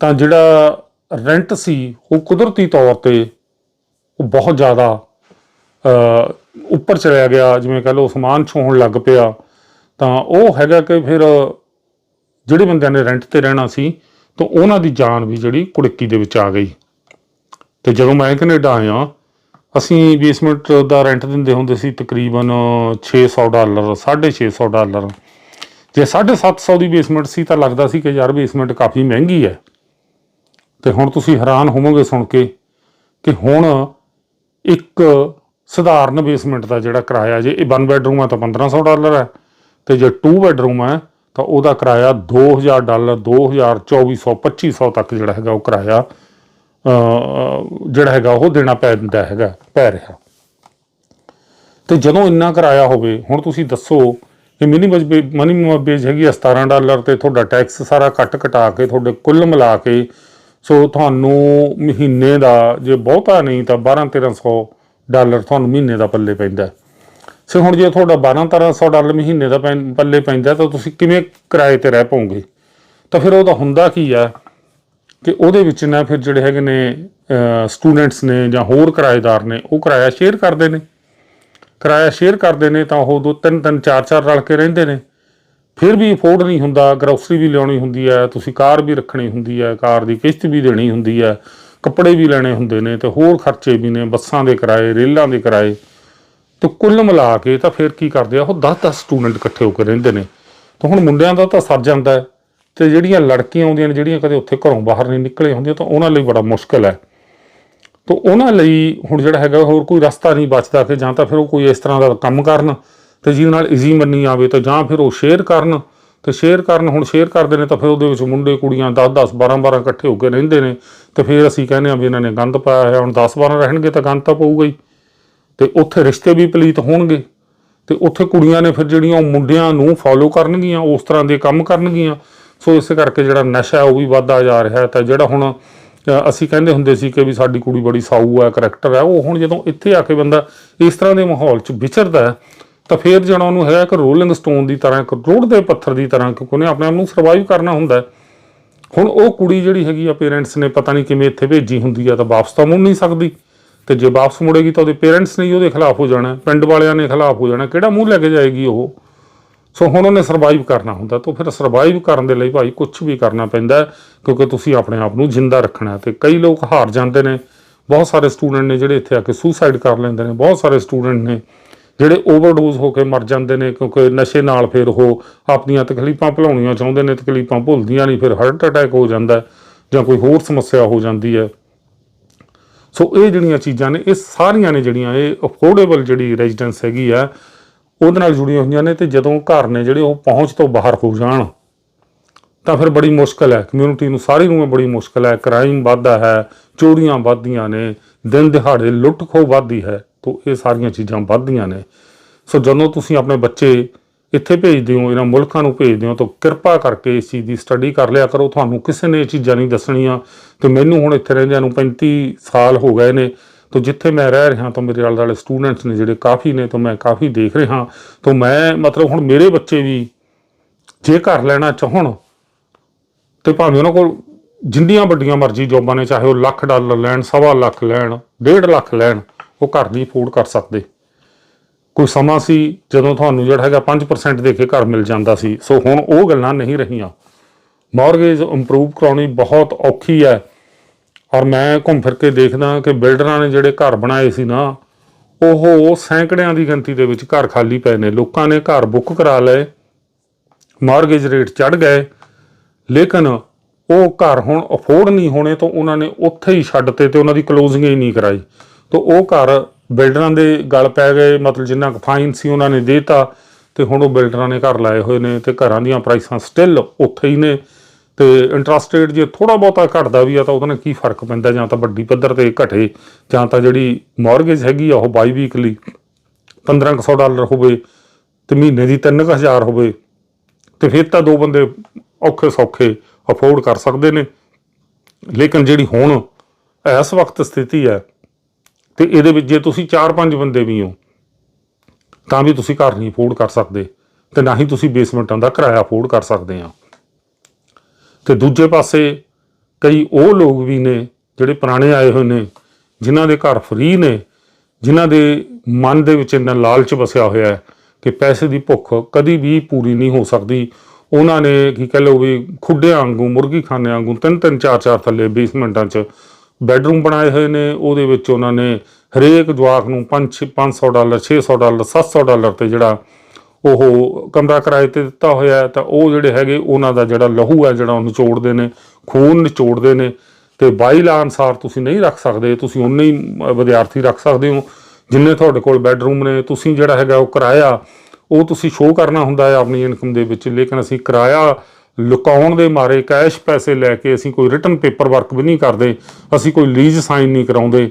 ਤਾਂ ਜਿਹੜਾ ਰੈਂਟ ਸੀ, ਉਹ ਕੁਦਰਤੀ ਤੌਰ ਤੇ ਉਹ ਬਹੁਤ ਜ਼ਿਆਦਾ ਉੱਪਰ ਚਲਿਆ ਗਿਆ, ਜਿਵੇਂ ਕਹ ਲਓ ਸਮਾਨ ਛੋਹਣ ਲੱਗ ਪਿਆ। ਤਾਂ ਉਹ ਹੈਗਾ ਕਿ ਫਿਰ ਜਿਹੜੇ ਬੰਦਿਆਂ ਨੇ ਰੈਂਟ ਤੇ ਰਹਿਣਾ ਸੀ, ਤਾਂ ਉਹਨਾਂ ਦੀ ਜਾਨ ਵੀ ਜਿਹੜੀ ਕੁੜਕੀ ਦੇ ਵਿੱਚ ਆ ਗਈ। ਤੇ ਜਦੋਂ ਮੈਂ ਕੈਨੇਡਾ ਆਇਆ, ਅਸੀਂ ਬੇਸਮੈਂਟ ਦਾ ਰੈਂਟ ਦਿੰਦੇ ਹੁੰਦੇ ਸੀ ਤਕਰੀਬਨ 600 ਡਾਲਰ 650 ਡਾਲਰ। ਜੇ 750 ਦੀ ਬੇਸਮੈਂਟ ਸੀ ਤਾਂ ਲੱਗਦਾ ਸੀ ਕਿ ਯਾਰ ਬੇਸਮੈਂਟ ਕਾਫੀ ਮਹਿੰਗੀ ਹੈ। ਤੇ ਹੁਣ ਤੁਸੀਂ ਹੈਰਾਨ ਹੋਵੋਗੇ ਸੁਣ ਕੇ ਕਿ ਹੁਣ ਇੱਕ ਸਧਾਰਨ ਬੇਸਮੈਂਟ ਦਾ ਜਿਹੜਾ ਕਿਰਾਇਆ, ਜੇ ਇਹ 1 ਬੈਡਰੂਮ ਹੈ ਤਾਂ 1500 ਡਾਲਰ ਹੈ ਤੇ ਜੇ 2 ਬੈਡਰੂਮ ਹੈ ਤਾਂ ਉਹਦਾ ਕਿਰਾਇਆ 2000 ਡਾਲਰ 2000 2400 2500 ਤੱਕ ਜਿਹੜਾ ਹੈਗਾ ਉਹ ਕਿਰਾਇਆ ਜਿਹੜਾ ਹੈਗਾ, ਉਹ ਦੇਣਾ ਪੈਂਦਾ ਹੈਗਾ, ਪੈ ਰਿਹਾ। ਤੇ ਜਦੋਂ ਇੰਨਾ ਕਿਰਾਇਆ ਹੋਵੇ, ਹੁਣ ਤੁਸੀਂ ਦੱਸੋ ਇਹ ਮਿਨੀਮਮ ਮਿਨੀਮਮ ਵੇਜ ਹੈਗੀ ਆ 17 ਡਾਲਰ ਤੇ ਤੁਹਾਡਾ ਟੈਕਸ ਸਾਰਾ ਕੱਟ ਕਟਾ ਕੇ, ਤੁਹਾਡੇ ਕੁੱਲ ਮਿਲਾ ਕੇ, ਸੋ ਤੁਹਾਨੂੰ ਮਹੀਨੇ ਦਾ, ਜੇ ਬਹੁਤਾ ਨਹੀਂ ਤਾਂ 12 1300 ਡਾਲਰ ਤੁਹਾਨੂੰ ਮਹੀਨੇ ਦਾ ਪੱਲੇ ਪੈਂਦਾ ਸੋ ਹੁਣ ਜੇ ਤੁਹਾਡਾ 12 1300 ਡਾਲਰ ਮਹੀਨੇ ਦਾ ਪੈਂ- ਪੱਲੇ ਪੈਂਦਾ ਤਾਂ ਤੁਸੀਂ ਕਿਵੇਂ ਕਿਰਾਏ ਤੇ ਰਹਿ ਪਾਓਗੇ? ਤਾਂ ਫਿਰ ਉਹਦਾ ਹੁੰਦਾ ਕੀ ਆ ਕਿ ਉਹਦੇ ਵਿੱਚ ਨਾ ਫਿਰ ਜਿਹੜੇ ਹੈਗੇ ਨੇ ਸਟੂਡੈਂਟਸ ਨੇ ਜਾਂ ਹੋਰ ਕਿਰਾਏਦਾਰ ਨੇ, ਉਹ ਕਿਰਾਇਆ ਸ਼ੇਅਰ ਕਰਦੇ ਨੇ। ਕਿਰਾਇਆ ਸ਼ੇਅਰ ਕਰਦੇ ਨੇ ਤਾਂ ਉਹ ਦੋ ਤਿੰਨ ਤਿੰਨ, ਚਾਰ ਚਾਰ ਰਲ ਕੇ ਰਹਿੰਦੇ ਨੇ। ਫਿਰ ਵੀ ਅਫੋਰਡ ਨਹੀਂ ਹੁੰਦਾ ਗਰੋਸਰੀ ਵੀ ਲਿਆਉਣੀ ਹੁੰਦੀ ਹੈ, ਤੁਸੀਂ ਕਾਰ ਵੀ ਰੱਖਣੀ ਹੁੰਦੀ ਹੈ, ਕਾਰ ਦੀ ਕਿਸ਼ਤ ਵੀ ਦੇਣੀ ਹੁੰਦੀ ਹੈ, ਕੱਪੜੇ ਵੀ ਲੈਣੇ ਹੁੰਦੇ ਨੇ ਤੇ ਹੋਰ ਖਰਚੇ ਵੀ ਨੇ, ਬੱਸਾਂ ਦੇ ਕਿਰਾਏ, ਰੇਲਾਂ ਦੇ ਕਿਰਾਏ। ਤੇ ਕੁੱਲ ਮਿਲਾ ਕੇ ਤਾਂ ਫਿਰ ਕੀ ਕਰਦੇ ਆ, ਉਹ 10-10 ਸਟੂਡੈਂਟ ਇਕੱਠੇ ਹੋ ਕੇ ਰਹਿੰਦੇ ਨੇ। ਤਾਂ ਹੁਣ ਮੁੰਡਿਆਂ ਦਾ ਤਾਂ ਸਰ ਜਾਂਦਾ ਹੈ। ਤੇ ਜਿਹੜੀਆਂ ਲੜਕੀਆਂ ਆਉਂਦੀਆਂ ਨੇ, ਜਿਹੜੀਆਂ ਕਦੇ ਉੱਥੇ ਘਰੋਂ ਬਾਹਰ ਨਹੀਂ ਨਿਕਲੇ ਹੁੰਦੀਆਂ, ਤਾਂ ਉਹਨਾਂ ਲਈ ਬੜਾ ਮੁਸ਼ਕਲ ਹੈ। ਤਾਂ ਉਹਨਾਂ ਲਈ ਹੁਣ ਜਿਹੜਾ ਹੈਗਾ, ਹੋਰ ਕੋਈ ਰਸਤਾ ਨਹੀਂ ਬਚਦਾ ਕਿ ਜਾਂ ਤਾਂ ਫਿਰ ਉਹ ਕੋਈ ਇਸ ਤਰ੍ਹਾਂ ਦਾ ਕੰਮ ਕਰਨ ਤੇ ਜਿਹਦੇ ਨਾਲ ਇਜ਼ੀ ਮੰਨੀ ਆਵੇ ਤਾਂ ਜਾਂ ਫਿਰ ਉਹ ਸ਼ੇਅਰ ਕਰਨ। ਤੇ ਸ਼ੇਅਰ ਕਰਨ, ਹੁਣ ਸ਼ੇਅਰ ਕਰਦੇ ਨੇ ਤਾਂ ਫਿਰ ਉਹਦੇ ਵਿੱਚ ਮੁੰਡੇ, ਕੁੜੀਆਂ 10 10 12 12 ਇਕੱਠੇ ਹੋ ਕੇ ਰਹਿੰਦੇ ਨੇ। ਤੇ ਫਿਰ ਅਸੀਂ ਕਹਿੰਦੇ ਆ ਵੀ ਇਹਨਾਂ ਨੇ ਗੰਦ ਪਾਇਆ ਹੋਇਆ, ਹੁਣ 10 12 ਰਹਿਣਗੇ ਤਾਂ ਗੰਦ ਤਾਂ ਪਊਗਾ ਹੀ। ਤੇ ਉੱਥੇ ਰਿਸ਼ਤੇ ਵੀ ਪਲੀਤ ਹੋਣਗੇ। ਤੇ ਉੱਥੇ ਕੁੜੀਆਂ ਨੇ ਫਿਰ ਜਿਹੜੀਆਂ ਉਹ ਮੁੰਡਿਆਂ ਨੂੰ ਫੋਲੋ ਕਰਨਗੀਆਂ, ਉਸ ਤਰ੍ਹਾਂ ਦੇ ਕੰਮ ਕਰਨਗੀਆਂ। ਸੋ ਇਸ ਕਰਕੇ ਜਿਹੜਾ ਨਸ਼ਾ ਉਹ ਵੀ ਵੱਧਦਾ ਜਾ ਰਿਹਾ ਤਾਂ ਜਿਹੜਾ ਹੁਣ ਅਸੀਂ ਕਹਿੰਦੇ ਹੁੰਦੇ ਸੀ ਕਿ ਵੀ ਸਾਡੀ ਕੁੜੀ ਬੜੀ ਸਾਊ ਹੈ ਕਰੈਕਟਰ ਹੈ, ਉਹ ਹੁਣ ਜਦੋਂ ਇੱਥੇ ਆ ਕੇ ਬੰਦਾ ਇਸ ਤਰ੍ਹਾਂ ਦੇ ਮਾਹੌਲ 'ਚ ਵਿਚਰਦਾ ਤਾਂ ਫਿਰ ਜਿਹੜਾ ਉਹਨੂੰ ਹੈਗਾ ਕਿ ਰੋਲਿੰਗ ਸਟੋਨ ਦੀ ਤਰ੍ਹਾਂ, ਇੱਕ ਰੋੜ ਦੇ ਪੱਥਰ ਦੀ ਤਰ੍ਹਾਂ, ਕਿਉਂਕਿ ਉਹਨੇ ਆਪਣੇ ਆਪ ਨੂੰ ਸਰਵਾਈਵ ਕਰਨਾ ਹੁੰਦਾ ਹੁਣ ਉਹ ਕੁੜੀ ਜਿਹੜੀ ਹੈਗੀ ਆ ਪੇਰੈਂਟਸ ਨੇ ਪਤਾ ਨਹੀਂ ਕਿਵੇਂ ਇੱਥੇ ਭੇਜੀ ਹੁੰਦੀ ਆ ਤਾਂ ਵਾਪਸ ਤਾਂ ਮੁੜ ਨਹੀਂ ਸਕਦੀ। ਤੇ ਜੇ ਵਾਪਸ ਮੁੜੇਗੀ ਤਾਂ ਉਹਦੇ ਪੇਰੈਂਟਸ ਨੇ ਹੀ ਉਹਦੇ ਖਿਲਾਫ ਹੋ ਜਾਣਾ ਪਿੰਡ ਵਾਲਿਆਂ ਨੇ ਖਿਲਾਫ ਹੋ ਜਾਣਾ ਕਿਹੜਾ ਮੂੰਹ ਲੈ ਕੇ ਜਾਏਗੀ ਉਹ? ਸੋ ਹੁਣ ਉਹਨੇ ਸਰਵਾਈਵ ਕਰਨਾ ਹੁੰਦਾ ਤਾਂ ਫਿਰ ਸਰਵਾਈਵ ਕਰਨ ਦੇ ਲਈ ਭਾਈ ਕੁਝ ਵੀ ਕਰਨਾ ਪੈਂਦਾ ਕਿਉਂਕਿ ਤੁਸੀਂ ਆਪਣੇ ਆਪ ਨੂੰ ਜਿੰਦਾ ਰੱਖਣਾ ਹੈ ਤੇ ਕਈ ਲੋਕ ਹਾਰ ਜਾਂਦੇ ਨੇ। ਬਹੁਤ ਸਾਰੇ ਸਟੂਡੈਂਟ ਨੇ ਜਿਹੜੇ ਇੱਥੇ ਆ ਕੇ ਸੁਸਾਈਡ ਕਰ ਲੈਂਦੇ ਨੇ। ਬਹੁਤ ਸਾਰੇ ਸਟੂਡੈਂਟ ਨੇ ਜਿਹੜੇ ਓਵਰਡੋਜ਼ ਹੋ ਕੇ ਮਰ ਜਾਂਦੇ ਨੇ, ਕਿਉਂਕਿ ਨਸ਼ੇ ਨਾਲ ਫਿਰ ਉਹ ਆਪਣੀਆਂ ਤਕਲੀਫਾਂ ਭੁਲਾਉਣੀਆਂ ਚਾਹੁੰਦੇ ਨੇ, ਤਕਲੀਫਾਂ ਭੁੱਲਦੀਆਂ ਨਹੀਂ, ਫਿਰ ਹਾਰਟ ਅਟੈਕ ਹੋ ਜਾਂਦਾ ਜਾਂ ਕੋਈ ਹੋਰ ਸਮੱਸਿਆ ਹੋ ਜਾਂਦੀ ਹੈ। ਸੋ ਇਹ ਜਿਹੜੀਆਂ ਚੀਜ਼ਾਂ ਨੇ, ਇਹ ਸਾਰੀਆਂ ਨੇ ਜਿਹੜੀਆਂ, ਇਹ ਅਫੋਰਡੇਬਲ ਜਿਹੜੀ ਰੈਜ਼ੀਡੈਂਸ ਹੈਗੀ ਆ ਉਹਦੇ ਨਾਲ ਜੁੜੀਆਂ ਹੋਈਆਂ ਨੇ ਤੇ ਜਦੋਂ ਘਰ ਨੇ ਜਿਹੜੇ ਉਹ ਪਹੁੰਚ ਤੋਂ ਬਾਹਰ ਹੋ ਜਾਣ, ਤਾਂ ਫਿਰ ਬੜੀ ਮੁਸ਼ਕਲ ਹੈ। ਕਮਿਊਨਿਟੀ ਨੂੰ ਸਾਰੀ ਨੂੰ ਬੜੀ ਮੁਸ਼ਕਲ ਹੈ। ਕ੍ਰਾਈਮ ਵੱਧਦਾ ਹੈ, ਚੋਰੀਆਂ ਵੱਧਦੀਆਂ ਨੇ, ਦਿਨ ਦਿਹਾੜੇ ਲੁੱਟ ਖੋਹ ਵੱਧਦੀ ਹੈ, ਤੋਂ ਇਹ ਸਾਰੀਆਂ ਚੀਜ਼ਾਂ ਵੱਧਦੀਆਂ ਨੇ। ਸੋ ਜਦੋਂ ਤੁਸੀਂ ਆਪਣੇ ਬੱਚੇ ਇੱਥੇ ਭੇਜਦੇ ਹੋ, ਇਹਨਾਂ ਮੁਲਕਾਂ ਨੂੰ ਭੇਜਦੇ ਹੋ, ਤਾਂ ਕਿਰਪਾ ਕਰਕੇ ਇਸ ਚੀਜ਼ ਦੀ ਸਟੱਡੀ ਕਰ ਲਿਆ ਕਰੋ। ਤੁਹਾਨੂੰ ਕਿਸੇ ਨੇ ਇਹ ਚੀਜ਼ਾਂ ਨਹੀਂ ਦੱਸਣੀਆਂ। ਤੇ ਮੈਨੂੰ ਹੁਣ ਇੱਥੇ ਰਹਿੰਦਿਆਂ ਨੂੰ 35 ਸਾਲ ਹੋ ਗਏ ਨੇ। ਤਾਂ ਜਿੱਥੇ ਮੈਂ ਰਹਿ ਰਿਹਾ ਤਾਂ ਮੇਰੇ ਆਲੇ ਦੁਆਲੇ ਸਟੂਡੈਂਟਸ ਨੇ ਜਿਹੜੇ ਕਾਫੀ ਨੇ ਤਾਂ ਮੈਂ ਕਾਫੀ ਦੇਖ ਰਿਹਾ ਤਾਂ ਮੈਂ ਮਤਲਬ ਹੁਣ ਮੇਰੇ ਬੱਚੇ ਵੀ ਜੇ ਘਰ ਲੈਣਾ ਚਾਹਣ ਤੇ ਭਾਵੇਂ ਉਹਨਾਂ ਕੋਲ ਜਿੰਨੀਆਂ ਵੱਡੀਆਂ ਮਰਜ਼ੀ ਜੋਬਾਂ ਨੇ, ਚਾਹੇ ਉਹ ਲੱਖ ਡਾਲਰ ਲੈਣ, ਸਵਾ ਲੱਖ ਲੈਣ, ਡੇਢ ਲੱਖ ਲੈਣ, ਉਹ ਘਰ ਨਹੀਂ ਅਫੋਰਡ ਕਰ ਸਕਦੇ। ਕੋਈ ਸਮਾਂ ਸੀ ਜਦੋਂ ਤੁਹਾਨੂੰ ਜਿਹੜਾ ਹੈਗਾ 5% ਦੇ ਕੇ ਘਰ ਮਿਲ ਜਾਂਦਾ ਸੀ। ਸੋ ਹੁਣ ਉਹ ਗੱਲਾਂ ਨਹੀਂ ਰਹੀਆਂ। ਮਾਰਗੇਜ ਇੰਪਰੂਵ ਕਰਾਉਣੀ ਬਹੁਤ ਔਖੀ ਹੈ। ਔਰ ਮੈਂ ਘੁੰਮ ਫਿਰ ਕੇ ਦੇਖਦਾ ਕਿ ਬਿਲਡਰਾਂ ਨੇ ਜਿਹੜੇ ਘਰ ਬਣਾਏ ਸੀ ਨਾ, ਉਹ ਸੈਂਕੜਿਆਂ ਦੀ ਗਿਣਤੀ ਦੇ ਵਿੱਚ ਘਰ ਖਾਲੀ ਪਏ ਨੇ। ਲੋਕਾਂ ਨੇ ਘਰ ਬੁੱਕ ਕਰਾ ਲਏ, ਮਾਰਗੇਜ ਰੇਟ ਚੜ ਗਏ, ਲੇਕਿਨ ਉਹ ਘਰ ਹੁਣ ਅਫੋਰਡ ਨਹੀਂ ਹੋਣੇ ਤਾਂ ਉਹਨਾਂ ਨੇ ਉੱਥੇ ਹੀ ਛੱਡਤੇ ਤੇ ਉਹਨਾਂ ਦੀ ਕਲੋਜ਼ਿੰਗ ਹੀ ਨਹੀਂ ਕਰਾਈ। ਤਾਂ ਉਹ ਘਰ ਬਿਲਡਰਾਂ ਦੇ ਗਲ ਪੈ ਗਏ, ਮਤਲਬ ਜਿੰਨਾ ਕੁ ਫਾਈਨ ਸੀ ਉਹਨਾਂ ਨੇ ਦੇਤਾ ਤੇ ਹੁਣ ਉਹ ਬਿਲਡਰਾਂ ਨੇ ਘਰ ਲਾਏ ਹੋਏ ਨੇ ਤੇ ਘਰਾਂ ਦੀਆਂ ਪ੍ਰਾਈਸਾਂ ਸਟਿਲ ਉੱਥੇ ਹੀ ਨੇ। ਤੇ ਇੰਟਰਸਟ ਰੇਟ ਜੇ ਥੋੜਾ ਬਹੁਤਾ ਘਟਦਾ ਵੀ ਆ ਤਾਂ ਉਹਦੇ ਨਾਲ ਕੀ ਫ਼ਰਕ ਪੈਂਦਾ ਜਾਂ ਤਾਂ ਵੱਡੀ ਪੱਧਰ ਤੇ ਘਟੇ ਜਾਂ ਤਾਂ ਜਿਹੜੀ ਮਾਰਗੇਜ ਹੈਗੀ ਆ ਉਹ ਬਾਈ ਵੀਕਲੀ 1500 ਡਾਲਰ ਹੋਵੇ ਤੇ ਮਹੀਨੇ ਦੀ 3000 ਹੋਵੇ ਤੇ ਫਿਰ ਤਾਂ ਦੋ ਬੰਦੇ ਔਖੇ ਸੌਖੇ ਅਫੋਰਡ ਕਰ ਸਕਦੇ ਨੇ। ਲੇਕਿਨ ਜਿਹੜੀ ਹੁਣ ਇਸ ਵਕਤ ਸਥਿਤੀ ਹੈ ਤੇ ਇਹਦੇ ਵਿੱਚ ਜੇ ਤੁਸੀਂ 4-5 ਬੰਦੇ ਵੀ ਹੋ, ਤਾਂ ਵੀ ਤੁਸੀਂ ਘਰ ਨਹੀਂ ਅਫੋਰਡ ਕਰ ਸਕਦੇ ਤੇ ਨਾ ਹੀ ਤੁਸੀਂ ਬੇਸਮੈਂਟਾਂ ਦਾ ਕਿਰਾਇਆ ਅਫੋਰਡ ਕਰ ਸਕਦੇ ਆ। ਤੇ ਦੂਜੇ ਪਾਸੇ ਕਈ ਉਹ ਲੋਕ ਵੀ ਨੇ ਜਿਹੜੇ ਪੁਰਾਣੇ ਆਏ ਹੋਏ ਨੇ, ਜਿਨ੍ਹਾਂ ਦੇ ਘਰ ਫਰੀ ਨੇ, ਜਿਨ੍ਹਾਂ ਦੇ ਮਨ ਦੇ ਵਿੱਚ ਇੰਨਾ ਲਾਲਚ ਵਸਿਆ ਹੋਇਆ ਹੈ ਕਿ ਪੈਸੇ ਦੀ ਭੁੱਖ ਕਦੀ ਵੀ ਪੂਰੀ ਨਹੀਂ ਹੋ ਸਕਦੀ। ਉਹਨਾਂ ਨੇ ਕੀ ਕਹ ਲਓ ਵੀ ਖੁੱਡਿਆਂ ਵਾਂਗੂ, ਮੁਰਗੀ ਖਾਨੇ ਵਾਂਗੂ ਤਿੰਨ ਤਿੰਨ, ਚਾਰ ਚਾਰ ਥੱਲੇ ਬੇਸਮੈਂਟਾਂ 'ਚ ਬੈੱਡਰੂਮ ਬਣਾਏ ਹੋਏ ਨੇ। ਉਹਦੇ ਵਿੱਚ ਉਹਨਾਂ ਨੇ ਹਰੇਕ ਜਵਾਕ ਨੂੰ 5 500 ਡਾਲਰ 600 ਡਾਲਰ 700 ਡਾਲਰ ਤੇ ਜਿਹੜਾ ਉਹ ਕਮਰਾ ਕਿਰਾਏ ਤੇ ਦਿੱਤਾ ਹੋਇਆ ਤਾਂ ਉਹ ਜਿਹੜੇ ਹੈਗੇ ਉਹਨਾਂ ਦਾ ਜਿਹੜਾ ਲਹੂ ਹੈ, ਜਿਹੜਾ ਉਹ ਨਿਚੋੜਦੇ ਨੇ, ਖੂਨ ਨਿਚੋੜਦੇ ਨੇ, ਤੇ ਬਾਈਲਾ ਅਨਸਾਰ ਤੁਸੀਂ ਨਹੀਂ ਰੱਖ ਸਕਦੇ, ਤੁਸੀਂ ਉਨੇ ਹੀ ਵਿਦਿਆਰਥੀ ਰੱਖ ਸਕਦੇ ਹੋ। ਜਿੰਨੇ ਤੁਹਾਡੇ ਕੋਲ ਬੈੱਡਰੂਮ ਨੇ, ਤੁਸੀਂ ਜਿਹੜਾ ਹੈਗਾ ਉਹ ਕਿਰਾਇਆ, ਉਹ ਤੁਸੀਂ ਸ਼ੋਅ ਕਰਨਾ ਹੁੰਦਾ ਹੈ ਆਪਣੀ ਇਨਕਮ ਦੇ ਵਿੱਚ, ਲੇਕਿਨ ਅਸੀਂ ਕਿਰਾਇਆ ਲੁਕਾਉਣ ਦੇ ਮਾਰੇ ਕੈਸ਼ ਪੈਸੇ ਲੈ ਕੇ ਅਸੀਂ ਕੋਈ ਰਿਟਨ ਪੇਪਰ ਵਰਕ ਵੀ ਨਹੀਂ ਕਰਦੇ, ਅਸੀਂ ਕੋਈ ਲੀਜ਼ ਸਾਈਨ ਨਹੀਂ ਕਰਾਉਂਦੇ।